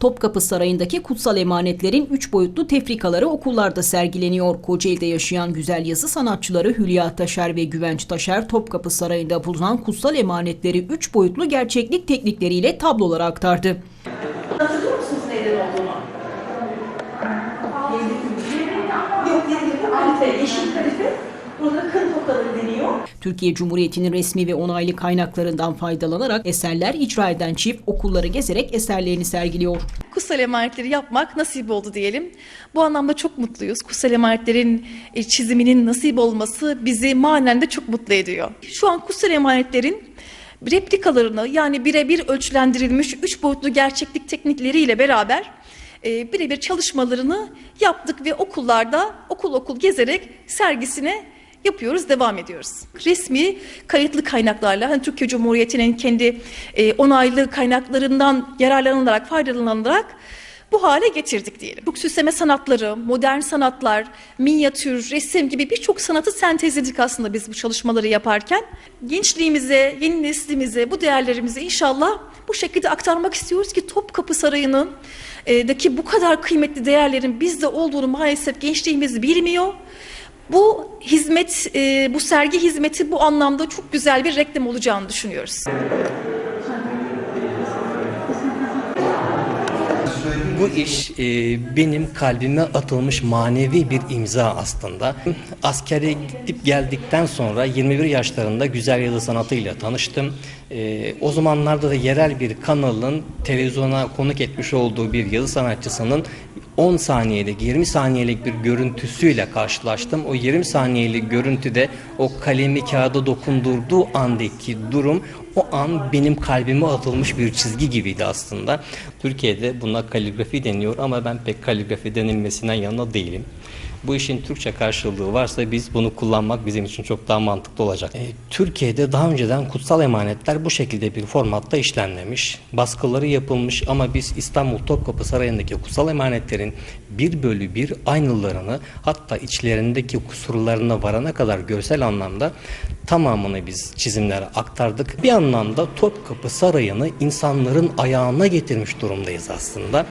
Topkapı Sarayı'ndaki kutsal emanetlerin 3 boyutlu tefrikaları okullarda sergileniyor. Kocaeli'de yaşayan güzel yazı sanatçıları Hülya Taşer ve Güvenç Taşer Topkapı Sarayı'nda bulunan kutsal emanetleri 3 boyutlu gerçeklik teknikleriyle tablolara aktardı. Hatırlıyor musunuz neyden olduğunu? Yok, yeşil kadife, yeşil kadife. Burada kın tokaları deniyor. Türkiye Cumhuriyeti'nin resmi ve onaylı kaynaklarından faydalanarak eserler icra eden çift okulları gezerek eserlerini sergiliyor. kutsal emanetleri yapmak nasip oldu diyelim. Bu anlamda çok mutluyuz. Kutsal emanetlerin e, çiziminin nasip olması bizi manen de çok mutlu ediyor. Şu an kutsal emanetlerin replikalarını yani birebir ölçülendirilmiş üç boyutlu gerçeklik teknikleriyle beraber e, birebir çalışmalarını yaptık ve okullarda okul okul gezerek sergisine yapıyoruz, devam ediyoruz. Resmi kayıtlı kaynaklarla, hani Türkiye Cumhuriyeti'nin kendi e, onaylı kaynaklarından yararlanılarak, faydalanarak bu hale getirdik diyelim. Çok süsleme sanatları, modern sanatlar, minyatür, resim gibi birçok sanatı sentezledik aslında biz bu çalışmaları yaparken. Gençliğimize, yeni neslimize bu değerlerimizi inşallah bu şekilde aktarmak istiyoruz ki Topkapı Sarayı'nın e, daki bu kadar kıymetli değerlerin bizde olduğunu maalesef gençliğimiz bilmiyor. Bu hizmet, e, bu sergi hizmeti bu anlamda çok güzel bir reklam olacağını düşünüyoruz. Bu iş e, benim kalbime atılmış manevi bir imza aslında. Askere gidip geldikten sonra 21 yaşlarında güzel yazı sanatıyla tanıştım. E, o zamanlarda da yerel bir kanalın televizyona konuk etmiş olduğu bir yazı sanatçısının 10 saniyelik 20 saniyelik bir görüntüsüyle karşılaştım. O 20 saniyelik görüntüde o kalemi kağıda dokundurduğu andaki durum o an benim kalbime atılmış bir çizgi gibiydi aslında. Türkiye'de buna kaligrafi deniyor ama ben pek kaligrafi denilmesinden yana değilim. Bu işin Türkçe karşılığı varsa biz bunu kullanmak bizim için çok daha mantıklı olacak. E, Türkiye'de daha önceden kutsal emanetler bu şekilde bir formatta işlenmemiş. Baskıları yapılmış ama biz İstanbul Topkapı Sarayı'ndaki kutsal emanetlerin bir bölü bir aynılarını hatta içlerindeki kusurlarına varana kadar görsel anlamda tamamını biz çizimlere aktardık. Bir anlamda Topkapı Sarayı'nı insanların ayağına getirmiş durumdayız aslında.